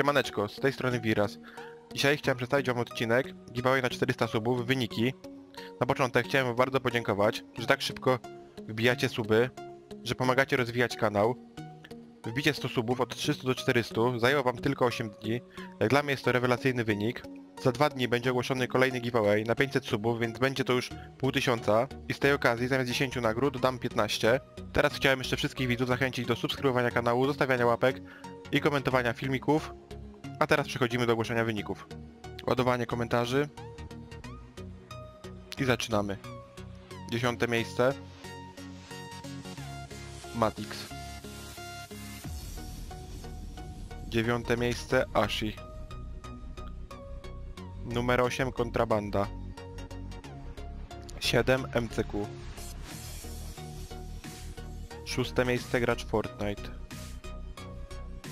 Siemaneczko, z tej strony Wiras. Dzisiaj chciałem przedstawić wam odcinek giveaway na 400 subów, wyniki. Na początek chciałem wam bardzo podziękować, że tak szybko wbijacie suby, że pomagacie rozwijać kanał. Wbicie 100 subów od 300 do 400 zajęło wam tylko 8 dni. Jak dla mnie jest to rewelacyjny wynik. Za dwa dni będzie ogłoszony kolejny giveaway na 500 subów, więc będzie to już pół tysiąca. I z tej okazji zamiast 10 nagród dam 15. Teraz chciałem jeszcze wszystkich widzów zachęcić do subskrybowania kanału, zostawiania łapek i komentowania filmików. A teraz przechodzimy do ogłoszenia wyników. Ładowanie komentarzy. I zaczynamy. Dziesiąte miejsce. Matix. Dziewiąte miejsce Ashi. Numer 8 Kontrabanda. 7 MCQ. Szóste miejsce gracz Fortnite.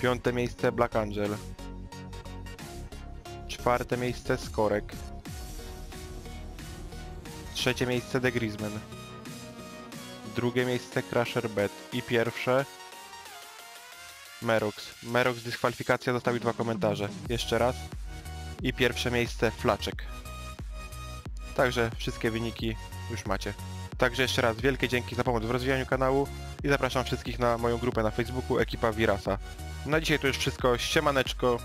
Piąte miejsce Black Angel. Czwarte miejsce Skorek. Trzecie miejsce The Griezmann. Drugie miejsce Crusher Bet. I pierwsze Merox. Merox dyskwalifikacja zostawił dwa komentarze. Jeszcze raz. I pierwsze miejsce Flaczek. Także wszystkie wyniki już macie. Także jeszcze raz wielkie dzięki za pomoc w rozwijaniu kanału i zapraszam wszystkich na moją grupę na Facebooku Ekipa Wirasa. Na dzisiaj to już wszystko. Siemaneczko.